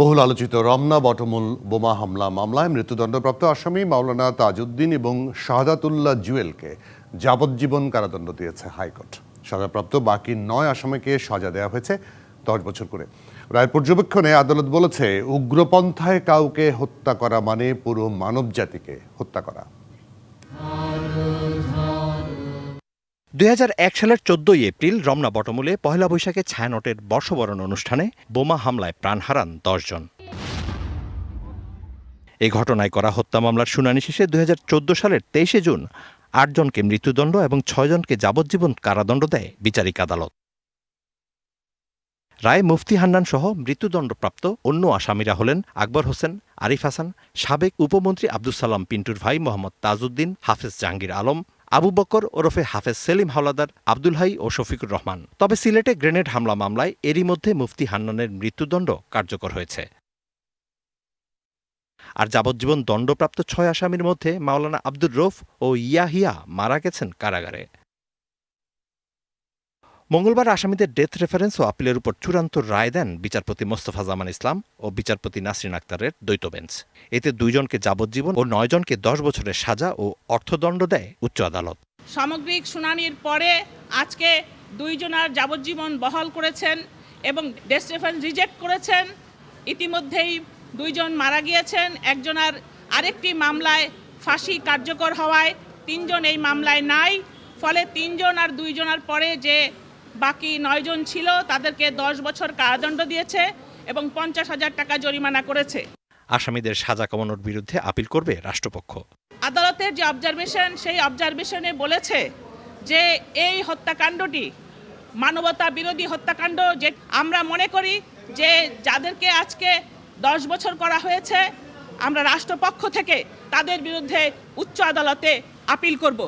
বহুল আলোচিত রমনা বটমূল বোমা হামলা মামলায় মৃত্যুদণ্ডপ্রাপ্ত আসামি মাওলানা তাজউদ্দিন এবং শাহাদাতুল্লাহ জুয়েলকে যাবজ্জীবন কারাদণ্ড দিয়েছে হাইকোর্ট। সাজাপ্রাপ্ত বাকি নয় আসামিকে সাজা দেওয়া হয়েছে দশ বছর করে। রায়ের পর্যবেক্ষণে আদালত বলেছে, উগ্রপন্থায় কাউকে হত্যা করা মানে পুরো মানব জাতিকে হত্যা করা। দুই হাজার এক সালের চোদ্দই এপ্রিল রমনা বটমূলে পহেলা বৈশাখে ছায়ানটের বর্ষবরণ অনুষ্ঠানে বোমা হামলায় প্রাণ হারান দশজন। এ ঘটনায় করা হত্যা মামলার শুনানি শেষে দুই হাজার চৌদ্দ সালের তেইশে জুন আটজনকে মৃত্যুদণ্ড এবং ছয়জনকে যাবজ্জীবন কারাদণ্ড দেয় বিচারিক আদালত। রায় মুফতি হান্নান সহ মৃত্যুদণ্ডপ্রাপ্ত অন্য আসামিরা হলেন আকবর হোসেন, আরিফ হাসান, সাবেক উপমন্ত্রী আব্দুল সালাম, পিন্টুর ভাই মোহাম্মদ তাজউদ্দিন, হাফেজ জাহাঙ্গীর আলম আবু বকর ওরফে হাফেজ সেলিম হাওলাদার, আব্দুল হাই ও শফিকুর রহমান। তবে সিলেটে গ্রেনেড হামলা মামলায় এরই মধ্যে মুফতি হান্নানের মৃত্যুদণ্ড কার্যকর হয়েছে। আর যাবজ্জীবন দণ্ডপ্রাপ্ত ছয় আসামির মধ্যে মাওলানা আব্দুর রৌফ ও ইয়াহিয়া মারা গেছেন কারাগারে। মঙ্গলবার আসামিদের ডেথ রেফারেন্স ও আপিলের উপর চূড়ান্ত রায় দেন বিচারপতি মোস্তফা জামান ইসলাম ও বিচারপতি নাসরিন আক্তারের দ্বৈত বেঞ্চ। এতে দুইজনকে যাবজ্জীবন ও নয়জনকে দশ বছরের সাজা ও অর্থদণ্ড দেয় উচ্চ আদালত। সামগ্রিক শুনানির পরে আজকে দুইজনার যাবজ্জীবন বহাল করেছেন এবং ডেথ রেফারেন্স রিজেক্ট করেছেন। ইতিমধ্যেই দুইজন মারা গিয়েছেন। একজনার আরেকটি মামলায় ফাঁসি কার্যকর হওয়ায় তিনজন এই মামলায় নাই। ফলে তিনজন আর দুইজনার পরে যে বাকি নয়জন ছিল তাদেরকে দশ বছর কারাদণ্ড দিয়েছে এবং পঞ্চাশ হাজার টাকা জরিমানা করেছে। আসামিদের সাজা কমানোর বিরুদ্ধে আপিল করবে রাষ্ট্রপক্ষ। আদালতের যে অবজারভেশন সেই অবজারভেশনে বলেছে যে এই হত্যাকাণ্ডটি মানবতা বিরোধী হত্যাকাণ্ড যে আমরা মনে করি যে যাদেরকে আজকে দশ বছর করা হয়েছে আমরা রাষ্ট্রপক্ষ থেকে তাদের বিরুদ্ধে উচ্চ আদালতে আপিল করব।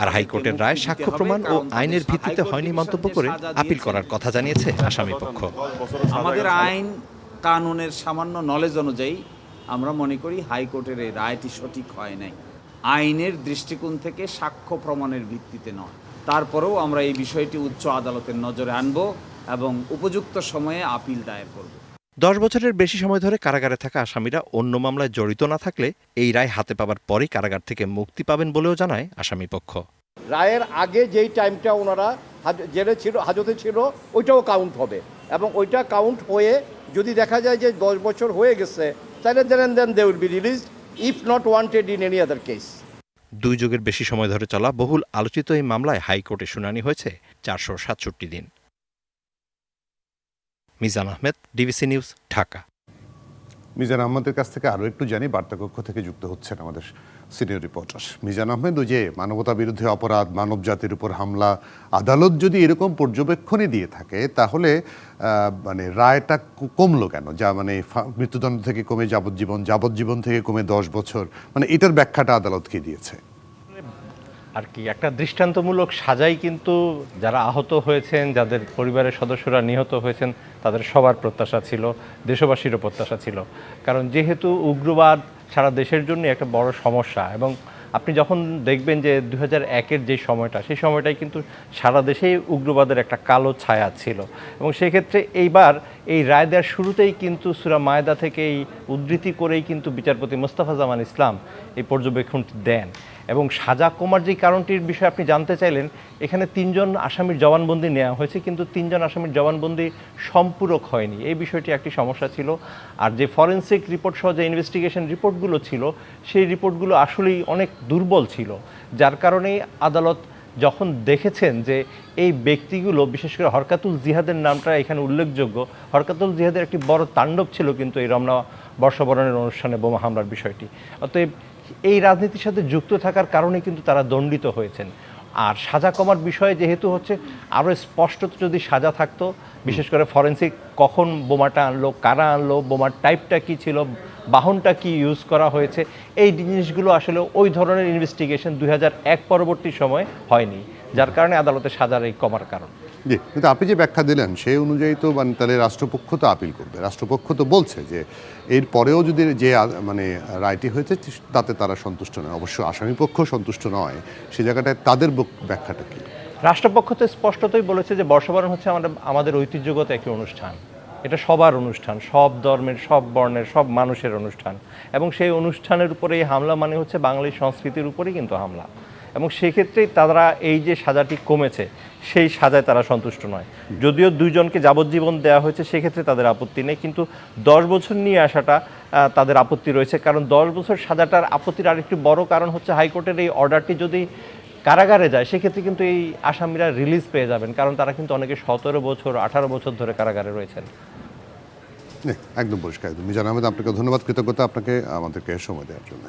আর হাইকোর্টের রায় সাক্ষ্য প্রমাণ ও আইনের ভিত্তিতে হয়নি মন্তব্য করে আপিল করার কথা জানিয়েছে আসামিপক্ষ আমাদের আইন কানুনের সামান্য নলেজ অনুযায়ী আমরা মনে করি হাইকোর্টের এই রায়টি সঠিক হয় নাই। আইনের দৃষ্টিকোণ থেকে সাক্ষ্য প্রমাণের ভিত্তিতে নয়। তারপরেও আমরা এই বিষয়টি উচ্চ আদালতের নজরে আনব এবং উপযুক্ত সময়ে আপিল দায়ের করব। দশ বছরের বেশি সময় ধরে কারাগারে থাকা আসামিরা অন্য মামলায় জড়িত না থাকলে এই রায় হাতে পাবার পরই কারাগার থেকে মুক্তি পাবেন বলেও জানায় আসামিপক্ষ রায়ের আগে যেই টাইমটা ওনারা জেলে ছিল হাজতে ছিল ওইটাও কাউন্ট হবে। এবং ওইটা কাউন্ট হয়ে যদি দেখা যায় যে দশ বছর হয়ে গেছে তাহলে then then they will be released if not wanted in any other case দুই যুগের বেশি সময় ধরে চলা বহুল আলোচিত এই মামলায় হাইকোর্টে শুনানি হয়েছে চারশো সাতষট্টি দিন। Mizan Ahmed, DBC news, Dhaka. Mizan আহমেদের কাছ থেকে আরও একটু জানি, বার্তাকক্ষ থেকে যুক্ত হচ্ছেন আমাদের সিনিয়র রিপোর্টার। মিজান আহমেদ, ওই যে মানবতা বিরুদ্ধে অপরাধ মানব জাতির উপর হামলা, আদালত যদি এরকম পর্যবেক্ষণই দিয়ে থাকে, তাহলে মানে রায়টা কমলো কেন? যা মানে মৃত্যুদণ্ড থেকে কমে যাবজ্জীবন যাবজ্জীবন থেকে কমে দশ বছর মানে এটার ব্যাখ্যাটা আদালতকে দিয়েছে? আর কি, একটা দৃষ্টান্তমূলক সাজাই কিন্তু যারা আহত হয়েছেন, যাদের পরিবারের সদস্যরা নিহত হয়েছেন, তাদের সবার প্রত্যাশা ছিল, দেশবাসীরও প্রত্যাশা ছিল। কারণ যেহেতু উগ্রবাদ সারা দেশের জন্য একটা বড় সমস্যা এবং আপনি যখন দেখবেন যে দু হাজার একের যে সময়টা, সেই সময়টাই কিন্তু সারা দেশেই উগ্রবাদের একটা কালো ছায়া ছিল। এবং সেক্ষেত্রে এইবার এই রায় দেওয়ার শুরুতেই কিন্তু সুরা মায়দা থেকে এই উদ্ধৃতি করেই কিন্তু বিচারপতি মোস্তাফা জামান ইসলাম এই পর্যবেক্ষণটি দেন। এবং সাজা কমার যে কারণটির বিষয়ে আপনি জানতে চাইলেন, এখানে তিনজন আসামির জবানবন্দি নেওয়া হয়েছে, কিন্তু তিনজন আসামির জবানবন্দি সম্পূরক হয়নি। এই বিষয়টি একটি সমস্যা ছিল। আর যে ফরেন্সিক রিপোর্ট সহ যে ইনভেস্টিগেশন রিপোর্টগুলো ছিল, সেই রিপোর্টগুলো আসলেই অনেক দুর্বল ছিল। যার কারণেই আদালত যখন দেখেছেন যে এই ব্যক্তিগুলো, বিশেষ করে হরকাতুল জিহাদের নামটা এখানে উল্লেখযোগ্য, হরকাতুল জিহাদের একটি বড় তাণ্ডব ছিল কিন্তু এই রমনা বর্ষবরণের অনুষ্ঠানে বোমা হামলার বিষয়টি। অতএব এই রাজনীতির সাথে যুক্ত থাকার কারণে কিন্তু তারা দণ্ডিত হয়েছেন। আর সাজা কমার বিষয়ে যেহেতু হচ্ছে, আরও স্পষ্ট যদি সাজা থাকতো, বিশেষ করে ফরেন্সিক কখন বোমাটা আনলো, কারা আনলো, বোমার টাইপটা কি ছিল, বাহনটা কি ইউজ করা হয়েছে, এই জিনিসগুলো আসলে ওই ধরনের ইনভেস্টিগেশন দুই পরবর্তী সময় হয়নি, যার কারণে আদালতে সাজার এই কমার কারণ। জি, কিন্তু আপনি যে ব্যাখ্যা দিলেন, সেই অনুযায়ী তো মানে তাহলে রাষ্ট্রপক্ষ তো আপিল করবে। রাষ্ট্রপক্ষ তো বলছে যে, এর পরেও যদি যে মানে রায়টি হয়েছে তাতে তারা সন্তুষ্ট নয়। অবশ্য আসামি পক্ষ সন্তুষ্ট নয়। সে জায়গাটায় তাদের ব্যাখ্যাটা কি? রাষ্ট্রপক্ষ তো স্পষ্টতই বলেছে যে, বর্ষবরণ হচ্ছে আমাদের আমাদের ঐতিহ্যগত একটি অনুষ্ঠান। এটা সবার অনুষ্ঠান, সব ধর্মের, সব বর্ণের, সব মানুষের অনুষ্ঠান। এবং সেই অনুষ্ঠানের উপরে এই হামলা মানে হচ্ছে বাঙালি সংস্কৃতির উপরেই কিন্তু হামলা। এবং সেক্ষেত্রেই তারা এই যে সাজাটি কমেছে, সেই সাজায় তারা সন্তুষ্ট নয়। যদিও দুইজনকে যাবজ্জীবন দেওয়া হয়েছে, সেক্ষেত্রে তাদের আপত্তি নেই। কিন্তু দশ বছর নিয়ে আসাটা তাদের আপত্তি রয়েছে। কারণ দশ বছর সাজাটার আপত্তির আরেকটি বড় কারণ হচ্ছে হাইকোর্টের এই অর্ডারটি যদি কারাগারে যায়, সেক্ষেত্রে কিন্তু এই আসামিরা রিলিজ পেয়ে যাবেন। কারণ তারা কিন্তু অনেকে সতেরো বছর, আঠারো বছর ধরে কারাগারে রয়েছেন। একদম পরিষ্কার মিজান আহমেদ, আপনাকে ধন্যবাদ। কৃতজ্ঞতা আপনাকে, আমাদেরকে সময় দেওয়ার জন্য।